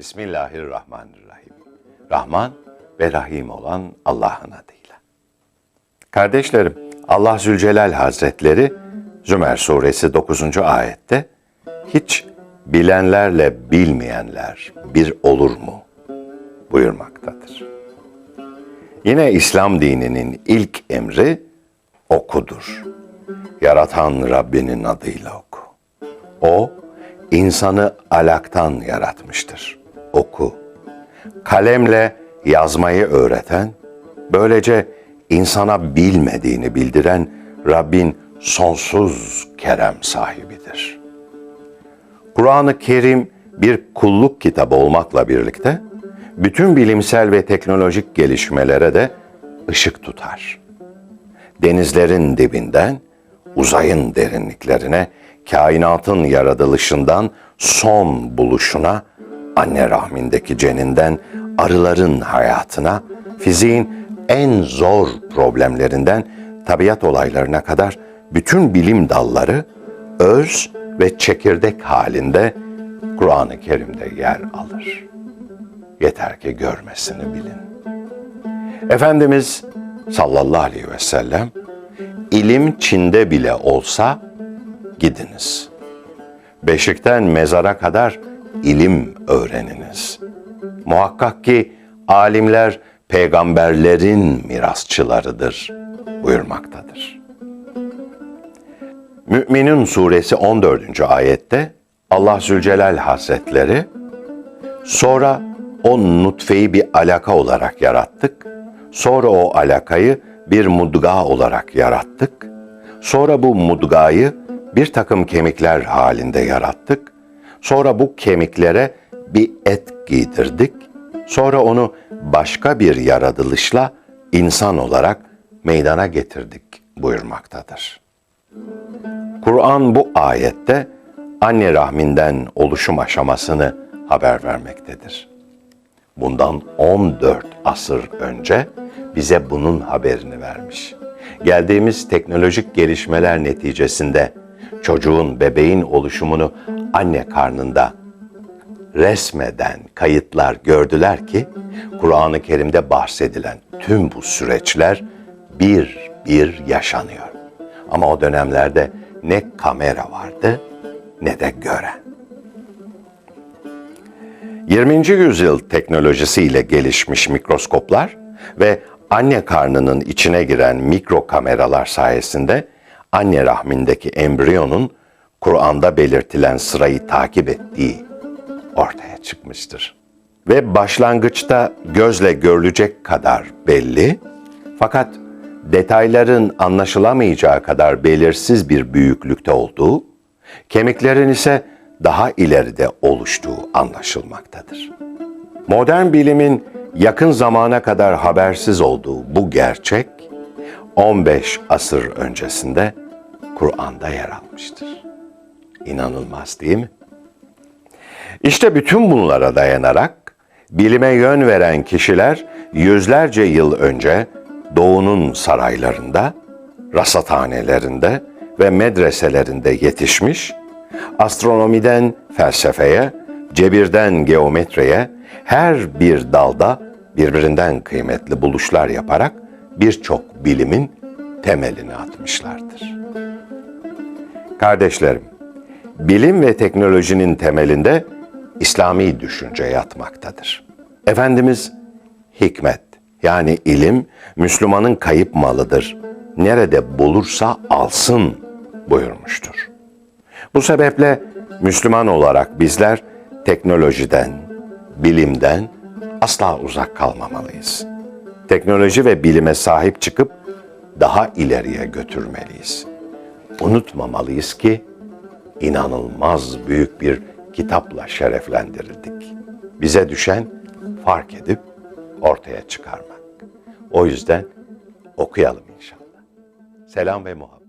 Bismillahirrahmanirrahim. Rahman ve Rahim olan Allah'ın adıyla. Kardeşlerim, Allah Zülcelal Hazretleri Zümer Suresi 9. ayette hiç bilenlerle bilmeyenler bir olur mu buyurmaktadır. Yine İslam dininin ilk emri okudur. Yaratan Rabbinin adıyla oku. O, insanı alaktan yaratmıştır. Oku. Kalemle yazmayı öğreten, böylece insana bilmediğini bildiren Rabbin sonsuz kerem sahibidir. Kur'an-ı Kerim bir kulluk kitabı olmakla birlikte, bütün bilimsel ve teknolojik gelişmelere de ışık tutar. Denizlerin dibinden, uzayın derinliklerine, kainatın yaratılışından son buluşuna, anne rahmindeki ceninden arıların hayatına, fiziğin en zor problemlerinden tabiat olaylarına kadar bütün bilim dalları öz ve çekirdek halinde Kur'an-ı Kerim'de yer alır. Yeter ki görmesini bilin. Efendimiz sallallahu aleyhi ve sellem ilim Çin'de bile olsa gidiniz. Beşikten mezara kadar ilim öğreniniz. Muhakkak ki alimler peygamberlerin mirasçılarıdır buyurmaktadır. Mü'minun suresi 14. ayette Allah Zülcelal Hazretleri sonra o nutfeyi bir alaka olarak yarattık. Sonra o alakayı bir mudga olarak yarattık. Sonra bu mudgayı bir takım kemikler halinde yarattık. Sonra bu kemiklere bir et giydirdik. Sonra onu başka bir yaratılışla insan olarak meydana getirdik buyurmaktadır. Kur'an bu ayette anne rahminden oluşum aşamasını haber vermektedir. Bundan 14 asır önce bize bunun haberini vermiş. Geldiğimiz teknolojik gelişmeler neticesinde çocuğun, bebeğin oluşumunu anne karnında resmeden kayıtlar gördüler ki Kur'an-ı Kerim'de bahsedilen tüm bu süreçler bir bir yaşanıyor. Ama o dönemlerde ne kamera vardı ne de gören. 20. yüzyıl teknolojisiyle gelişmiş mikroskoplar ve anne karnının içine giren mikro kameralar sayesinde anne rahmindeki embriyonun Kur'an'da belirtilen sırayı takip ettiği ortaya çıkmıştır. Ve başlangıçta gözle görülecek kadar belli fakat detayların anlaşılamayacağı kadar belirsiz bir büyüklükte olduğu, kemiklerin ise daha ileride oluştuğu anlaşılmaktadır. Modern bilimin yakın zamana kadar habersiz olduğu bu gerçek 15 asır öncesinde Kur'an'da yer almıştır. İnanılmaz değil mi? İşte bütün bunlara dayanarak bilime yön veren kişiler yüzlerce yıl önce doğunun saraylarında, rasathanelerinde ve medreselerinde yetişmiş, astronomiden felsefeye, cebirden geometriye her bir dalda birbirinden kıymetli buluşlar yaparak birçok bilimin temelini atmışlardır. Kardeşlerim, bilim ve teknolojinin temelinde İslami düşünce yatmaktadır. Efendimiz hikmet yani ilim Müslümanın kayıp malıdır. Nerede bulursa alsın buyurmuştur. Bu sebeple Müslüman olarak bizler teknolojiden, bilimden asla uzak kalmamalıyız. Teknoloji ve bilime sahip çıkıp daha ileriye götürmeliyiz. Unutmamalıyız ki inanılmaz büyük bir kitapla şereflendirildik. Bize düşen fark edip ortaya çıkarmak. O yüzden okuyalım inşallah. Selam ve muhabbet.